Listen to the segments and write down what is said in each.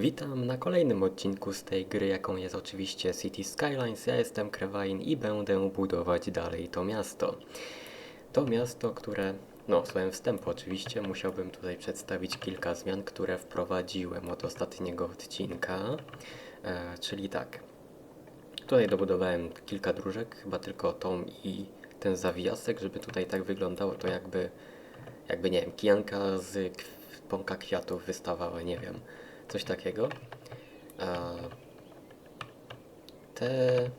Witam na kolejnym odcinku z tej gry, jaką jest oczywiście City Skylines. Ja jestem Krewain i będę budować dalej to miasto. To miasto, które, no słowem wstępu oczywiście, musiałbym tutaj przedstawić kilka zmian, które wprowadziłem od ostatniego odcinka. E, czyli tak, tutaj dobudowałem kilka dróżek, chyba tylko tą i ten zawijasek, żeby tutaj tak wyglądało to jakby, jakby nie wiem, kijanka z pąka kwiatów wystawała, nie wiem coś takiego. Te,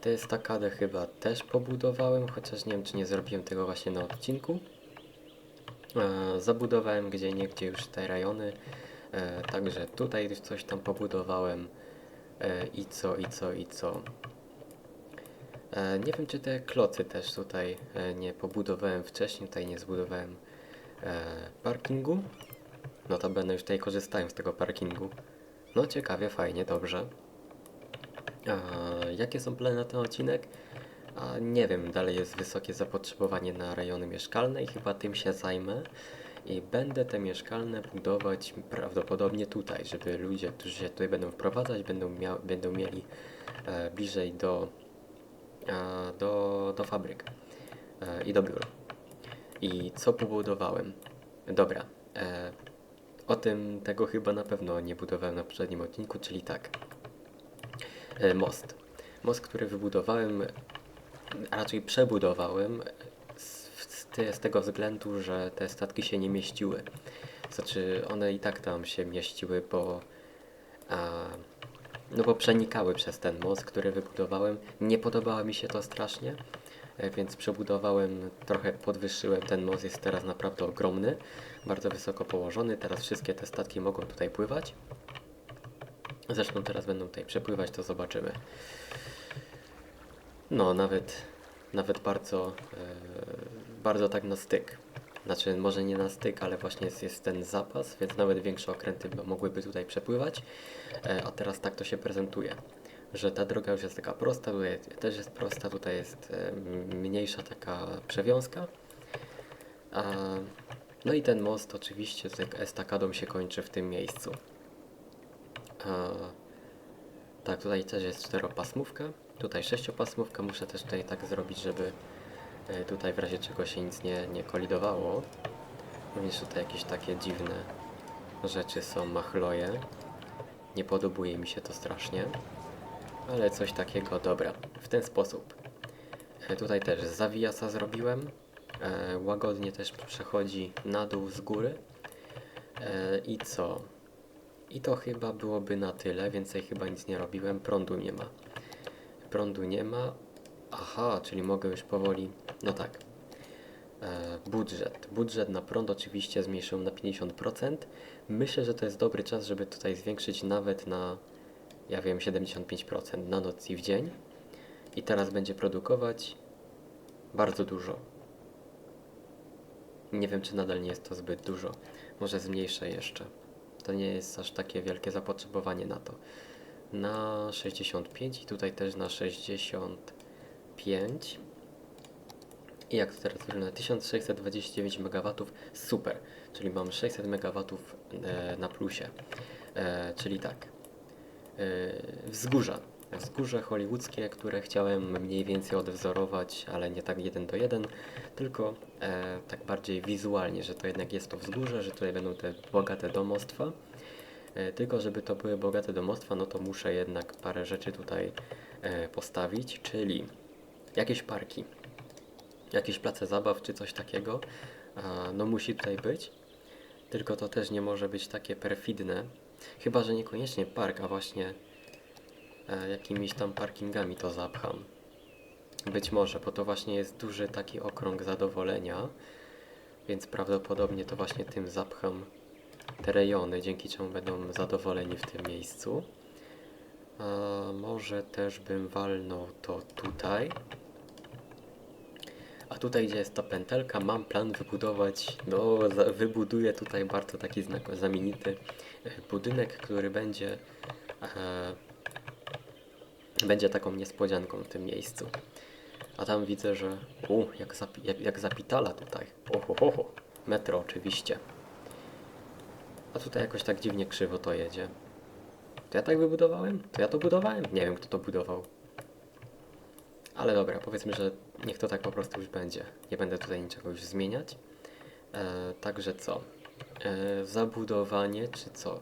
te estakadę chyba też pobudowałem, chociaż nie wiem, czy nie zrobiłem tego właśnie na odcinku. Zabudowałem gdzie niegdzie już te rejony, e, także tutaj już coś tam pobudowałem. E, I co, i co, i co. E, nie wiem, czy te klocy też tutaj nie pobudowałem wcześniej, tutaj nie zbudowałem parkingu. Notabene już tutaj korzystałem z tego parkingu. No ciekawie, fajnie, dobrze. A, jakie są plany na ten odcinek? A, nie wiem, dalej jest wysokie zapotrzebowanie na rejony mieszkalne i chyba tym się zajmę. I będę te mieszkalne budować prawdopodobnie tutaj, żeby ludzie, którzy się tutaj będą wprowadzać, będą, mia będą mieli e, bliżej do, e, do, do fabryk e, i do biur. I co pobudowałem? Dobra, e, o tym tego chyba na pewno nie budowałem na poprzednim odcinku, czyli tak. E, most. Most, który wybudowałem, a raczej przebudowałem z, z, te- z tego względu, że te statki się nie mieściły. Znaczy, one i tak tam się mieściły, bo a, no bo przenikały przez ten most, który wybudowałem. Nie podobało mi się to strasznie, więc przebudowałem, trochę podwyższyłem. Ten most jest teraz naprawdę ogromny, bardzo wysoko położony. Teraz wszystkie te statki mogą tutaj pływać. Zresztą teraz będą tutaj przepływać, to zobaczymy. No, nawet, nawet bardzo, e, bardzo tak na styk. Znaczy, może nie na styk, ale właśnie jest, jest ten zapas, więc nawet większe okręty by- mogłyby tutaj przepływać. E, a teraz tak to się prezentuje, że ta droga już jest taka prosta, tutaj też jest prosta, tutaj jest e, mniejsza taka przewiązka. No i ten most oczywiście z estakadą się kończy w tym miejscu. Tak, tutaj też jest czteropasmówka, tutaj sześciopasmówka. Muszę też tutaj tak zrobić, żeby e, tutaj w razie czego się nic nie, nie kolidowało. Również tutaj jakieś takie dziwne rzeczy są, machloje. Nie podobuje mi się to strasznie, ale coś takiego, dobra, w ten sposób. E, Tutaj też zawijasa zrobiłem. E, łagodnie też przechodzi na dół z góry. E, I co? I to chyba byłoby na tyle, więcej chyba nic nie robiłem. Prądu nie ma. Prądu nie ma. Aha, czyli mogę już powoli. No tak. Budżet. Budżet na prąd oczywiście zmniejszyłem na 50%. Myślę, że to jest dobry czas, żeby tutaj zwiększyć nawet na, ja wiem, 75% na noc i w dzień. I teraz będzie produkować bardzo dużo. Nie wiem, czy nadal nie jest to zbyt dużo. Może zmniejszę jeszcze. To nie jest aż takie wielkie zapotrzebowanie na to. Na 65 i tutaj też na 65. I jak to teraz wygląda? 1629 MW, super. Czyli mam 600 MW e, na plusie. E, czyli tak. E, wzgórza. Wzgórze hollywoodzkie, które chciałem mniej więcej odwzorować, ale nie tak jeden do jeden, tylko e, tak bardziej wizualnie, że to jednak jest to wzgórze, że tutaj będą te bogate domostwa. E, Tylko żeby to były bogate domostwa, no to muszę jednak parę rzeczy tutaj e, postawić, czyli jakieś parki, jakieś place zabaw czy coś takiego. A, no musi tutaj być. Tylko to też nie może być takie perfidne. Chyba, że niekoniecznie park, a właśnie e, jakimiś tam parkingami to zapcham. Być może, bo to właśnie jest duży taki okrąg zadowolenia, więc prawdopodobnie to właśnie tym zapcham te rejony, dzięki czemu będą zadowoleni w tym miejscu. A może też bym walnął to tutaj. A tutaj, gdzie jest ta pętelka, mam plan wybudować, no wybuduję tutaj bardzo taki znak, znamienity budynek, który będzie e, będzie taką niespodzianką w tym miejscu. A tam widzę, że u, jak, zapi- jak, jak zapitala tutaj. Oho, ho, ho. Metro oczywiście. A tutaj jakoś tak dziwnie krzywo to jedzie. To ja tak wybudowałem? To ja to budowałem? Nie wiem, kto to budował. Ale dobra, powiedzmy, że niech to tak po prostu już będzie. Nie będę tutaj niczego już zmieniać. E, także co? E, zabudowanie czy co?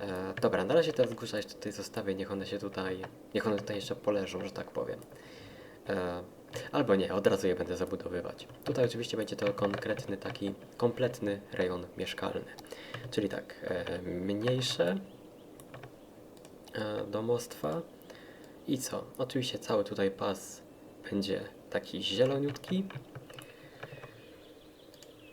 E, dobra, na razie te wzgórza jeszcze tutaj zostawię, niech one się tutaj, niech one tutaj jeszcze poleżą, że tak powiem. E, albo nie, od razu je będę zabudowywać. Tutaj oczywiście będzie to konkretny taki, kompletny rejon mieszkalny. Czyli tak, e, mniejsze e, domostwa i co? Oczywiście cały tutaj pas będzie taki zieloniutki.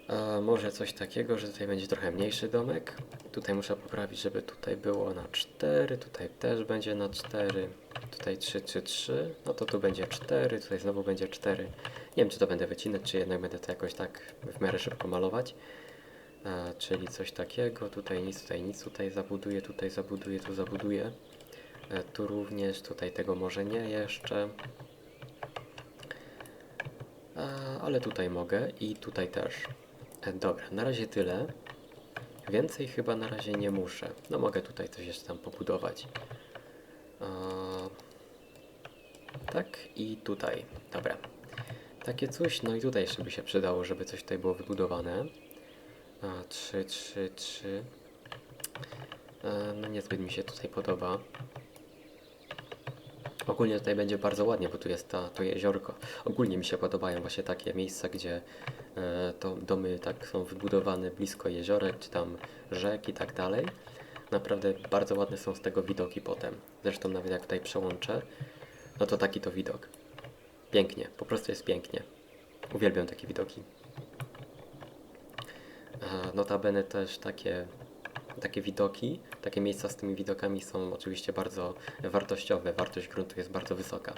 A może coś takiego, że tutaj będzie trochę mniejszy domek. Tutaj muszę poprawić, żeby tutaj było na 4, tutaj też będzie na 4, tutaj 3, 3, 3, no to tu będzie 4, tutaj znowu będzie 4. Nie wiem, czy to będę wycinać, czy jednak będę to jakoś tak w miarę szybko malować. E, czyli coś takiego, tutaj nic, tutaj nic, tutaj zabuduję, tutaj zabuduję, tu zabuduję. E, tu również, tutaj tego może nie jeszcze. Ale tutaj mogę i tutaj też. Dobra, na razie tyle. Więcej chyba na razie nie muszę. No mogę tutaj coś jeszcze tam pobudować. Tak i tutaj. Dobra. Takie coś, no i tutaj jeszcze by się przydało, żeby coś tutaj było wybudowane. A, 3, 3, 3. E, no niezbyt mi się tutaj podoba. Ogólnie tutaj będzie bardzo ładnie, bo tu jest ta, to jeziorko. Ogólnie mi się podobają właśnie takie miejsca, gdzie to domy tak są wybudowane blisko jeziorek, czy tam rzek i tak dalej. Naprawdę bardzo ładne są z tego widoki potem. Zresztą nawet jak tutaj przełączę, no to taki to widok. Pięknie, po prostu jest pięknie. Uwielbiam takie widoki. E, Notabene też takie, takie widoki, takie miejsca z tymi widokami są oczywiście bardzo wartościowe. Wartość gruntu jest bardzo wysoka.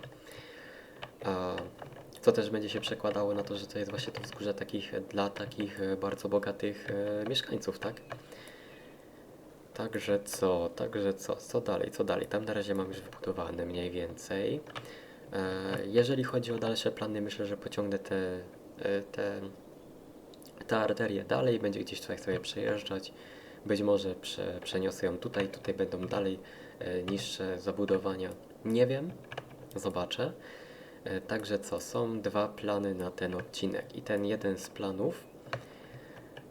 Co też będzie się przekładało na to, że to jest właśnie to wzgórze takich, dla takich e, bardzo bogatych e, mieszkańców, tak? Także co, także co, co dalej, co dalej? Tam na razie mam już wybudowane mniej więcej. E, Jeżeli chodzi o dalsze plany, myślę, że pociągnę te, e, te, te arterie dalej, będzie gdzieś tutaj sobie przejeżdżać. Być może prze, przeniosę ją tutaj, tutaj będą dalej e, niższe zabudowania. Nie wiem, zobaczę. E, Także co, są dwa plany na ten odcinek i ten jeden z planów,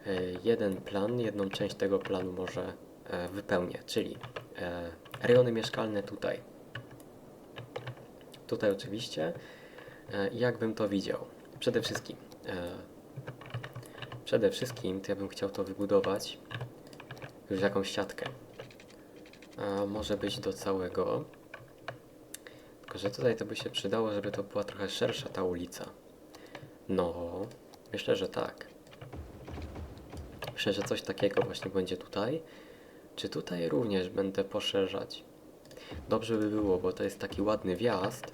e, jeden plan, jedną część tego planu może e, wypełnię, czyli rejony mieszkalne tutaj. Tutaj oczywiście. Jakbym to widział? Przede wszystkim, przede wszystkim to ja bym chciał to wybudować już jakąś siatkę. Może być do całego. Tylko, że tutaj to by się przydało, żeby to była trochę szersza ta ulica. No, myślę, że tak. Myślę, że coś takiego właśnie będzie tutaj. Czy tutaj również będę poszerzać? Dobrze by było, bo to jest taki ładny wjazd,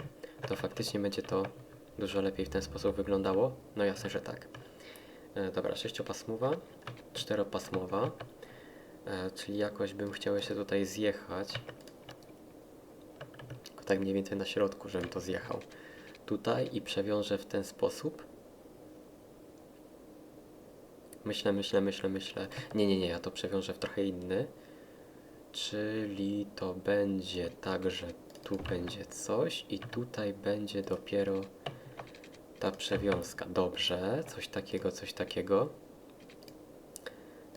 to faktycznie będzie to dużo lepiej w ten sposób wyglądało. No jasne, że tak. E, dobra, sześciopasmowa, czteropasmowa, e, czyli jakoś bym chciał jeszcze tutaj zjechać. Tak mniej więcej na środku, żebym to zjechał. Tutaj i przewiążę w ten sposób. Myślę, myślę, myślę, myślę. Nie, nie, nie, ja to przewiążę w trochę inny. Czyli to będzie tak, że tu będzie coś i tutaj będzie dopiero ta przewiązka. Dobrze, coś takiego, coś takiego.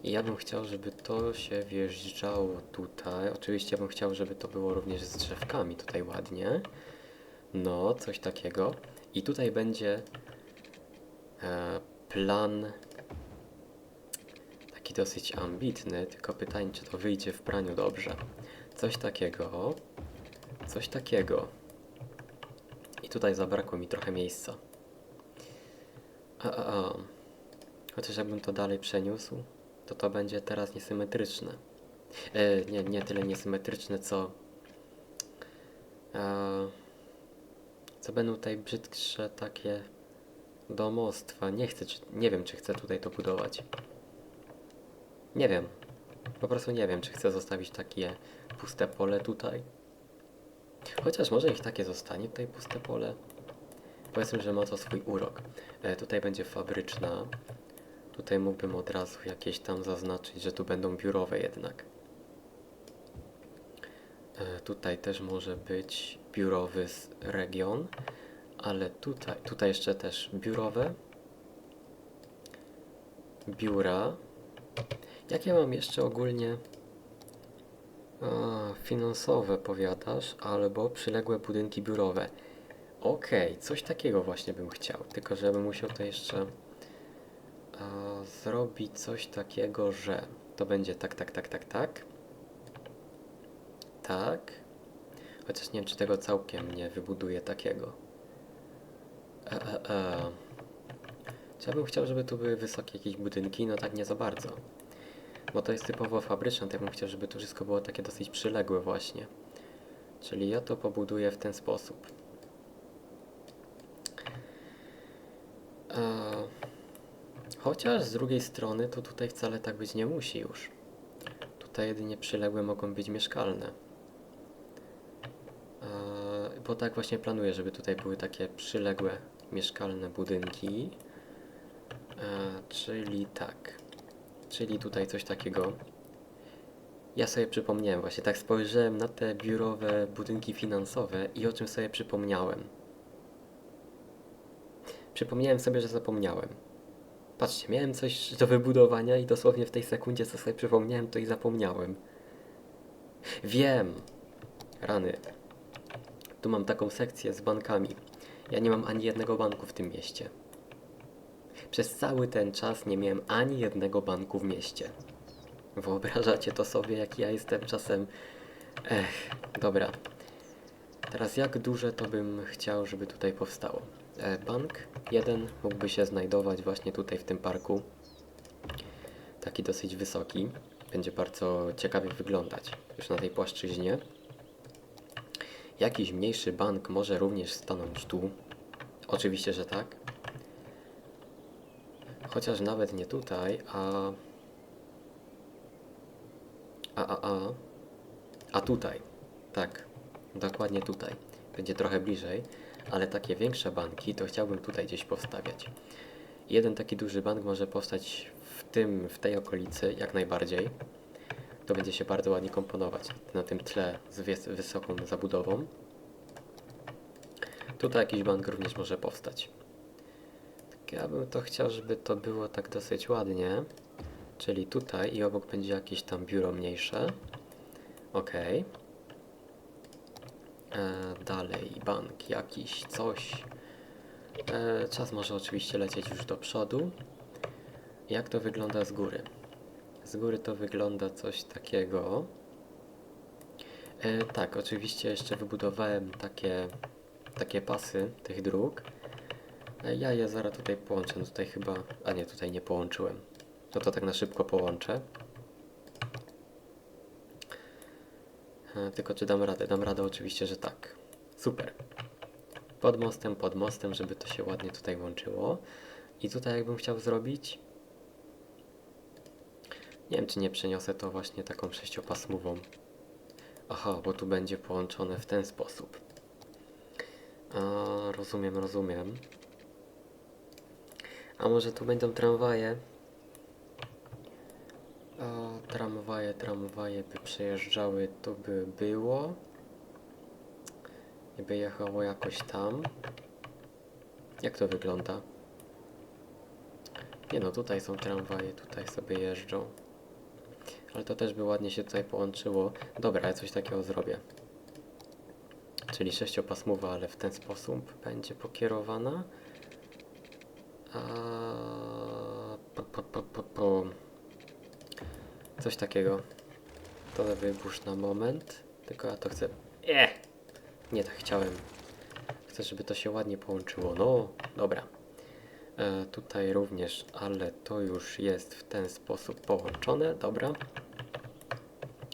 I ja bym chciał, żeby to się wjeżdżało tutaj. Oczywiście bym chciał, żeby to było również z drzewkami tutaj ładnie. No, coś takiego. I tutaj będzie e, plan taki dosyć ambitny, tylko pytanie, czy to wyjdzie w praniu dobrze. Coś takiego, coś takiego. I tutaj zabrakło mi trochę miejsca. A, a, a. Chociaż jakbym to dalej przeniósł, to to będzie teraz niesymetryczne. E, nie, nie tyle niesymetryczne, co... E, co będą tutaj brzydsze takie domostwa. Nie chcę, czy, nie wiem, czy chcę tutaj to budować. Nie wiem. Po prostu nie wiem, czy chcę zostawić takie puste pole tutaj. Chociaż może niech takie zostanie tutaj puste pole. Powiedzmy, że ma to swój urok. E, tutaj będzie fabryczna. Tutaj mógłbym od razu jakieś tam zaznaczyć, że tu będą biurowe jednak. E, Tutaj też może być biurowy region, ale tutaj, tutaj jeszcze też biurowe. Biura. Jakie mam jeszcze ogólnie a, finansowe powiadasz, albo przyległe budynki biurowe. Okej, coś takiego właśnie bym chciał, tylko żebym musiał to jeszcze a, zrobić coś takiego, że to będzie tak, tak, tak, tak, tak. Tak. Chociaż nie wiem, czy tego całkiem nie wybuduję takiego. E, e, e. Czy ja bym chciał, żeby tu były wysokie jakieś budynki? No tak nie za bardzo. Bo to jest typowo fabryczne, to ja bym chciał, żeby to wszystko było takie dosyć przyległe właśnie. Czyli ja to pobuduję w ten sposób. E, chociaż z drugiej strony to tutaj wcale tak być nie musi już. Tutaj jedynie przyległe mogą być mieszkalne. E, bo tak właśnie planuję, żeby tutaj były takie przyległe mieszkalne budynki. E, czyli tak. Czyli tutaj coś takiego. Ja sobie przypomniałem właśnie, tak spojrzałem na te biurowe budynki finansowe i o czym sobie przypomniałem. Przypomniałem sobie, że zapomniałem. Patrzcie, miałem coś do wybudowania i dosłownie w tej sekundzie, co sobie przypomniałem, to i zapomniałem. Wiem! Rany. Tu mam taką sekcję z bankami. Ja nie mam ani jednego banku w tym mieście. Przez cały ten czas nie miałem ani jednego banku w mieście. Wyobrażacie to sobie, jak ja jestem czasem. Ech, dobra. Teraz jak duże to bym chciał, żeby tutaj powstało? E, bank jeden mógłby się znajdować właśnie tutaj w tym parku. Taki dosyć wysoki. Będzie bardzo ciekawie wyglądać już na tej płaszczyźnie. Jakiś mniejszy bank może również stanąć tu. Oczywiście, że tak. Chociaż nawet nie tutaj, a. A, a, a. A tutaj. Tak. Dokładnie tutaj. Będzie trochę bliżej, ale takie większe banki to chciałbym tutaj gdzieś powstawiać. Jeden taki duży bank może powstać w tym, w tej okolicy jak najbardziej. To będzie się bardzo ładnie komponować na tym tle z wys- wysoką zabudową. Tutaj jakiś bank również może powstać. Tak ja bym to chciał, żeby to było tak dosyć ładnie. Czyli tutaj i obok będzie jakieś tam biuro mniejsze. Ok. E, dalej, bank jakiś, coś. E, czas może oczywiście lecieć już do przodu. Jak to wygląda z góry? Z góry to wygląda coś takiego. E, tak, oczywiście jeszcze wybudowałem takie, takie pasy tych dróg. E, ja je zaraz tutaj połączę. No tutaj chyba. A nie, tutaj nie połączyłem. No to tak na szybko połączę. Tylko czy dam radę? Dam radę oczywiście, że tak. Super. Pod mostem, pod mostem, żeby to się ładnie tutaj łączyło. I tutaj jakbym chciał zrobić... Nie wiem, czy nie przeniosę to właśnie taką sześciopasmową. Aha, bo tu będzie połączone w ten sposób. A, rozumiem, rozumiem. A może tu będą tramwaje? A, tramwaje, tramwaje by przejeżdżały, to by było. I by jechało jakoś tam. Jak to wygląda? Nie no, tutaj są tramwaje, tutaj sobie jeżdżą. Ale to też by ładnie się tutaj połączyło. Dobra, ja coś takiego zrobię. Czyli sześciopasmowa, ale w ten sposób będzie pokierowana. A... Po, po, po, po, po. Coś takiego. To wybusz na moment. Tylko ja to chcę. E! Nie tak chciałem. Chcę, żeby to się ładnie połączyło. No, dobra. E, tutaj również, ale to już jest w ten sposób połączone. Dobra.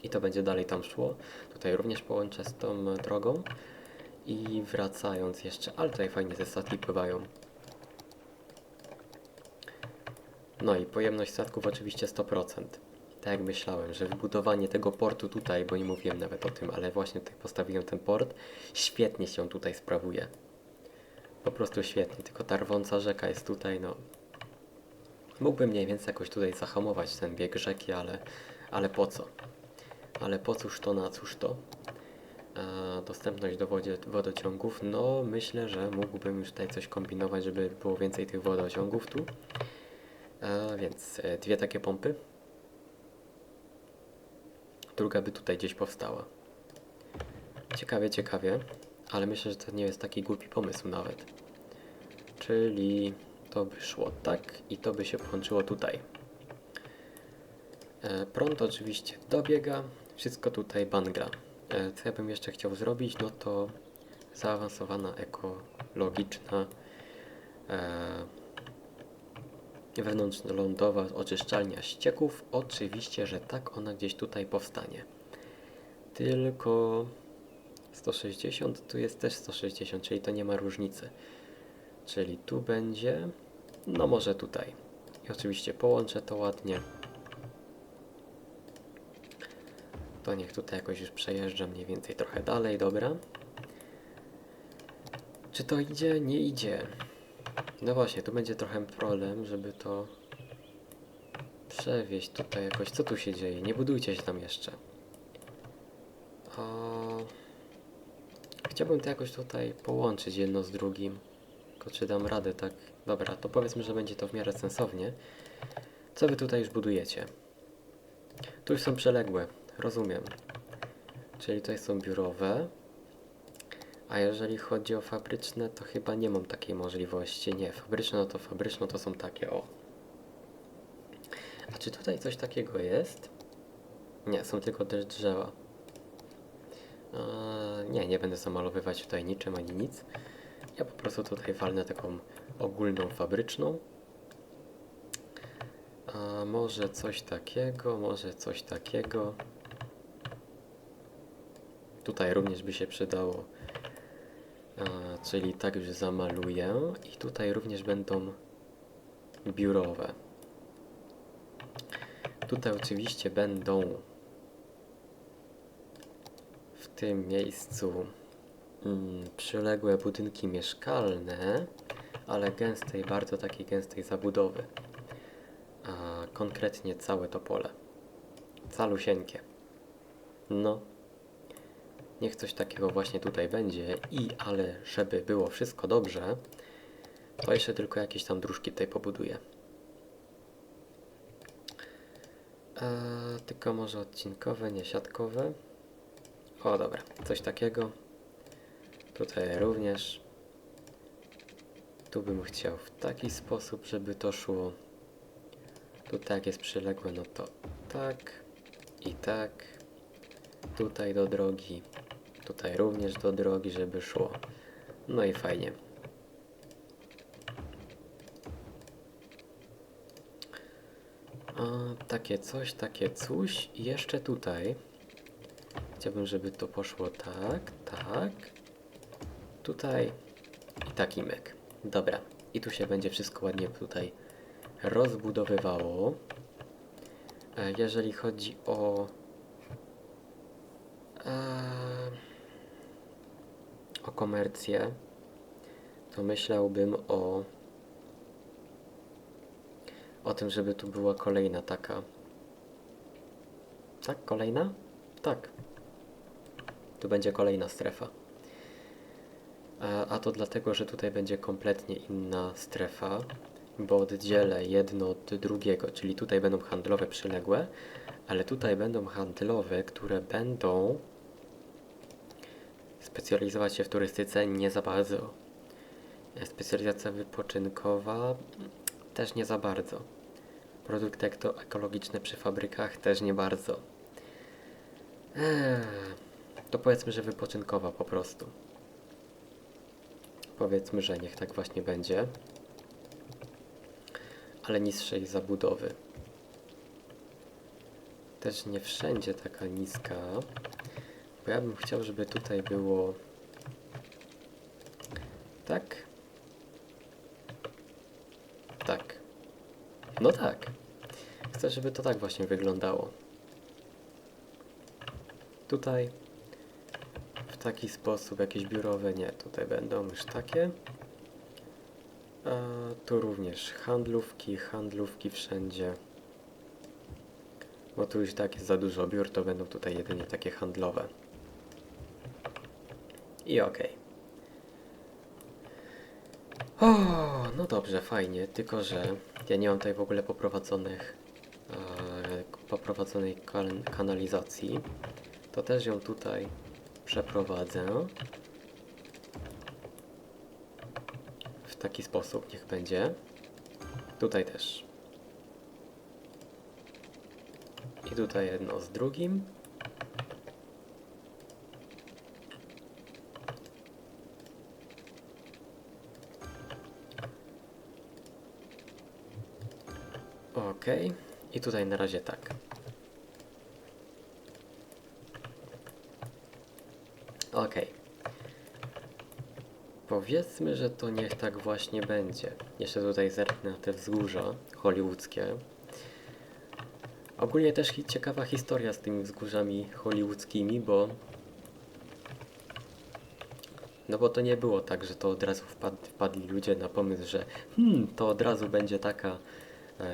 I to będzie dalej tam szło. Tutaj również połączę z tą drogą. I wracając jeszcze, ale tutaj fajnie te statki pływają. No i pojemność statków oczywiście 100%. Tak jak myślałem, że wybudowanie tego portu tutaj, bo nie mówiłem nawet o tym, ale właśnie tutaj postawiłem ten port, świetnie się tutaj sprawuje. Po prostu świetnie, tylko ta rwąca rzeka jest tutaj, no... Mógłbym mniej więcej jakoś tutaj zahamować ten bieg rzeki, ale, ale po co? Ale po cóż to, na cóż to? E, dostępność do wodzie, wodociągów, no myślę, że mógłbym już tutaj coś kombinować, żeby było więcej tych wodociągów tu. E, więc e, dwie takie pompy. Druga by tutaj gdzieś powstała. Ciekawie, ciekawie, ale myślę, że to nie jest taki głupi pomysł nawet. Czyli to by szło tak i to by się połączyło tutaj. E, prąd oczywiście dobiega, wszystko tutaj bangla. E, co ja bym jeszcze chciał zrobić, no to zaawansowana ekologiczna e, wewnątrzlądowa oczyszczalnia ścieków. Oczywiście, że tak ona gdzieś tutaj powstanie. Tylko 160, tu jest też 160, czyli to nie ma różnicy. Czyli tu będzie, no może tutaj. I oczywiście połączę to ładnie. To niech tutaj jakoś już przejeżdża mniej więcej trochę dalej, dobra. Czy to idzie? Nie idzie. No właśnie, tu będzie trochę problem, żeby to przewieźć tutaj jakoś. Co tu się dzieje? Nie budujcie się tam jeszcze. O... Chciałbym to jakoś tutaj połączyć jedno z drugim. Tylko czy dam radę, tak? Dobra, to powiedzmy, że będzie to w miarę sensownie. Co wy tutaj już budujecie? Tu już są przeległe, rozumiem. Czyli tutaj są biurowe. A jeżeli chodzi o fabryczne, to chyba nie mam takiej możliwości. Nie, fabryczne no to fabryczne to są takie, o. A czy tutaj coś takiego jest? Nie, są tylko też drzewa. Eee, nie, nie będę zamalowywać tutaj niczym ani nic. Ja po prostu tutaj walnę taką ogólną fabryczną. A może coś takiego, może coś takiego. Tutaj również by się przydało. Czyli tak już zamaluję. I tutaj również będą biurowe. Tutaj oczywiście będą w tym miejscu mm, przyległe budynki mieszkalne, ale gęstej, bardzo takiej gęstej zabudowy. A konkretnie całe to pole. Calusieńkie. No. Niech coś takiego właśnie tutaj będzie i ale żeby było wszystko dobrze, to jeszcze tylko jakieś tam dróżki tutaj pobuduję. Eee, tylko może odcinkowe, nie siatkowe. O dobra, coś takiego. Tutaj również. Tu bym chciał w taki sposób, żeby to szło. Tutaj jak jest przyległe, no to tak i tak. Tutaj do drogi. Tutaj również do drogi, żeby szło. No i fajnie. A, takie coś, takie coś. I jeszcze tutaj. Chciałbym, żeby to poszło tak, tak. Tutaj i taki myk. Dobra. I tu się będzie wszystko ładnie tutaj rozbudowywało. E, Jeżeli chodzi o e, o komercję, to myślałbym o o tym, żeby tu była kolejna taka. Tak, kolejna? Tak. Tu będzie kolejna strefa. A, a to dlatego, że tutaj będzie kompletnie inna strefa, bo oddzielę jedno od drugiego, czyli tutaj będą handlowe przyległe, ale tutaj będą handlowe, które będą specjalizować się w turystyce nie za bardzo. Specjalizacja wypoczynkowa też nie za bardzo. Produkty ekologiczne przy fabrykach też nie bardzo. Eee, to powiedzmy, że wypoczynkowa po prostu. Powiedzmy, że niech tak właśnie będzie. Ale niższej zabudowy. Też nie wszędzie taka niska. Bo ja bym chciał, żeby tutaj było tak. Tak. No tak. Chcę, żeby to tak właśnie wyglądało. Tutaj w taki sposób, jakieś biurowe, nie, tutaj będą już takie. A tu również handlówki, handlówki wszędzie. Bo tu już tak jest za dużo biur, to będą tutaj jedynie takie handlowe. I okej. O, no dobrze, fajnie, tylko że ja nie mam tutaj w ogóle poprowadzonych, e, poprowadzonej kan kanalizacji. To też ją tutaj przeprowadzę. W taki sposób niech będzie. Tutaj też. I tutaj jedno z drugim. I tutaj na razie tak. Ok. Powiedzmy, że to niech tak właśnie będzie. Jeszcze tutaj zerknę na te wzgórza hollywoodzkie. Ogólnie też ciekawa historia z tymi wzgórzami hollywoodzkimi, bo no bo to nie było tak, że to od razu wpad, wpadli ludzie na pomysł, że hmm, to od razu będzie taka,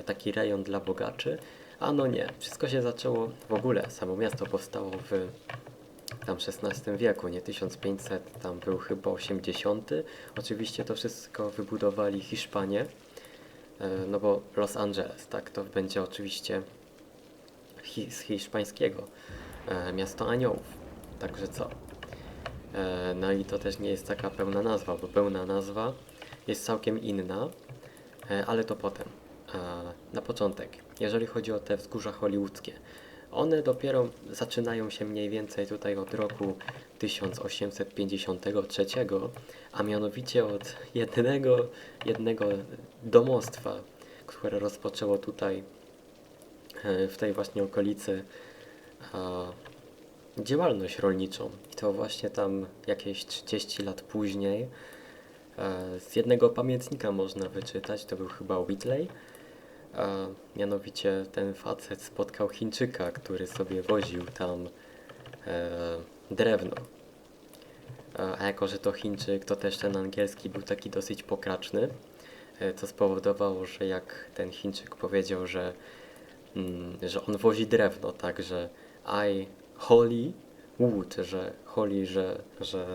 taki rejon dla bogaczy. A no nie, wszystko się zaczęło w ogóle, samo miasto powstało w tam XVI wieku, nie 1500, tam był chyba 80. Oczywiście to wszystko wybudowali Hiszpanie, e, no bo Los Angeles, tak, to będzie oczywiście hi, z hiszpańskiego e, miasto aniołów. Także co? E, no i to też nie jest taka pełna nazwa, bo pełna nazwa jest całkiem inna, e, ale to potem. E, na początek, jeżeli chodzi o te wzgórza hollywoodzkie, one dopiero zaczynają się mniej więcej tutaj od roku 1853, a mianowicie od jednego, jednego domostwa, które rozpoczęło tutaj e, w tej właśnie okolicy a, działalność rolniczą. I to właśnie tam jakieś 30 lat później e, z jednego pamiętnika można wyczytać, to był chyba Whitley, a mianowicie ten facet spotkał Chińczyka, który sobie woził tam e, drewno. A jako, że to Chińczyk, to też ten angielski był taki dosyć pokraczny, e, co spowodowało, że jak ten Chińczyk powiedział, że, mm, że on wozi drewno, tak, że I holy wood, że holy, że, że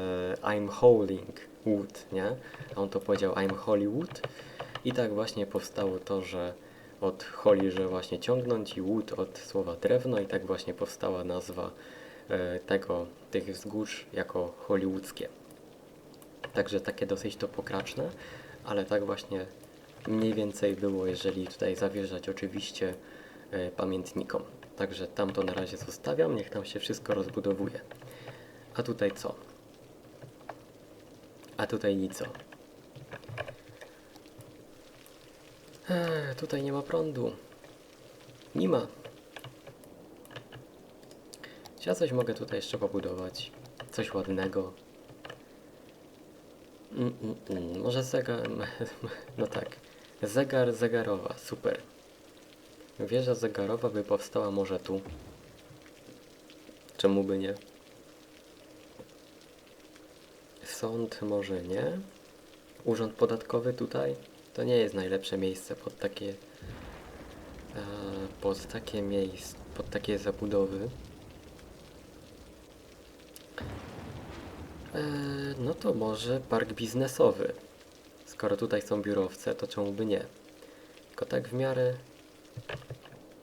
I'm hauling wood, nie? A on to powiedział I'm Hollywood i tak właśnie powstało to, że od holy, że właśnie ciągnąć i wood od słowa drewno i tak właśnie powstała nazwa e, tego, tych wzgórz jako hollywoodzkie. Także takie dosyć to pokraczne, ale tak właśnie mniej więcej było, jeżeli tutaj zawierzać oczywiście e, pamiętnikom. Także tam to na razie zostawiam, niech tam się wszystko rozbudowuje. A tutaj co? A tutaj nic. Eee, tutaj nie ma prądu. Nie ma. Ja coś mogę tutaj jeszcze pobudować? Coś ładnego. Mm, mm, mm. Może zegar... No tak. Zegar zegarowa. Super. Wieża zegarowa by powstała może tu. Czemu by nie? Sąd może nie. Urząd podatkowy tutaj to nie jest najlepsze miejsce pod takie e, pod takie miejsce, pod takie zabudowy. E, no to może park biznesowy. Skoro tutaj są biurowce, to czemu by nie? Tylko tak w miarę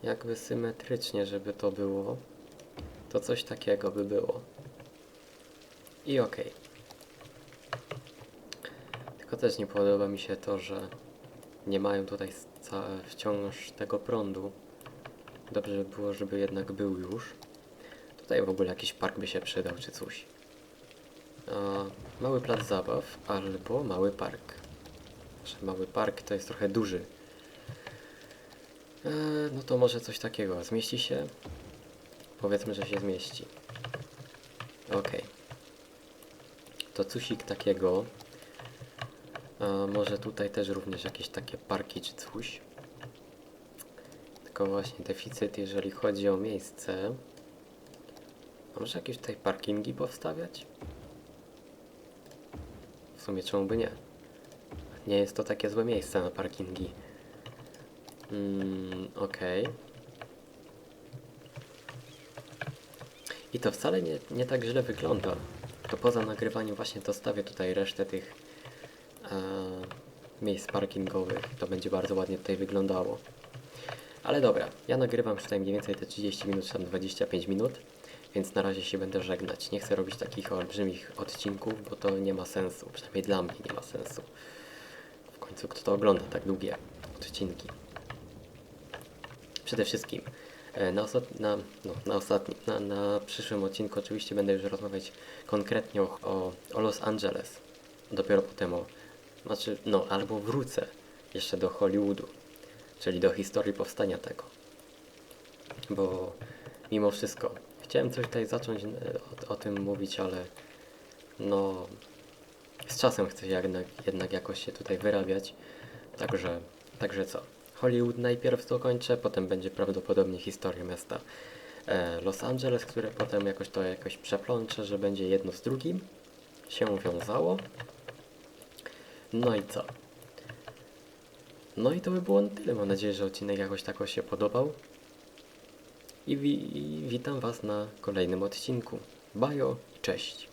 jakby symetrycznie, żeby to było, to coś takiego by było. I okej. Tylko też nie podoba mi się to, że nie mają tutaj wciąż tego prądu. Dobrze by było, żeby jednak był już. Tutaj w ogóle jakiś park by się przydał, czy coś. Mały plac zabaw albo mały park. Że mały park to jest trochę duży. E, no to może coś takiego. Zmieści się? Powiedzmy, że się zmieści. Okej. To cusik takiego. A może tutaj też również jakieś takie parki czy coś. Tylko właśnie deficyt, jeżeli chodzi o miejsce. A może jakieś tutaj parkingi powstawiać? W sumie czemu by nie? nie jest to takie złe miejsce na parkingi. Mm, okej. I to wcale nie, nie tak źle wygląda. To poza nagrywaniem właśnie dostawię tutaj resztę tych miejsc parkingowych. To będzie bardzo ładnie tutaj wyglądało. Ale dobra, ja nagrywam już tutaj mniej więcej te 30 minut, czy tam 25 minut, więc na razie się będę żegnać. Nie chcę robić takich olbrzymich odcinków, bo to nie ma sensu. Przynajmniej dla mnie nie ma sensu. W końcu kto to ogląda tak długie odcinki? Przede wszystkim e, na, ostat- na, no, na ostatnim, na, na przyszłym odcinku oczywiście będę już rozmawiać konkretnie o, o Los Angeles. Dopiero potem o, znaczy, no, albo wrócę jeszcze do Hollywoodu, czyli do historii powstania tego. Bo mimo wszystko, chciałem coś tutaj zacząć e, o, o tym mówić, ale no, z czasem chcę jednak, jednak jakoś się tutaj wyrabiać. Także, także co? Hollywood najpierw dokończę, potem będzie prawdopodobnie historia miasta e, Los Angeles, które potem jakoś to jakoś przeplączę, że będzie jedno z drugim się wiązało. No i co? No i to by było na tyle. Mam nadzieję, że odcinek jakoś tak się podobał. I, wi- i witam Was na kolejnym odcinku. Bajo cześć.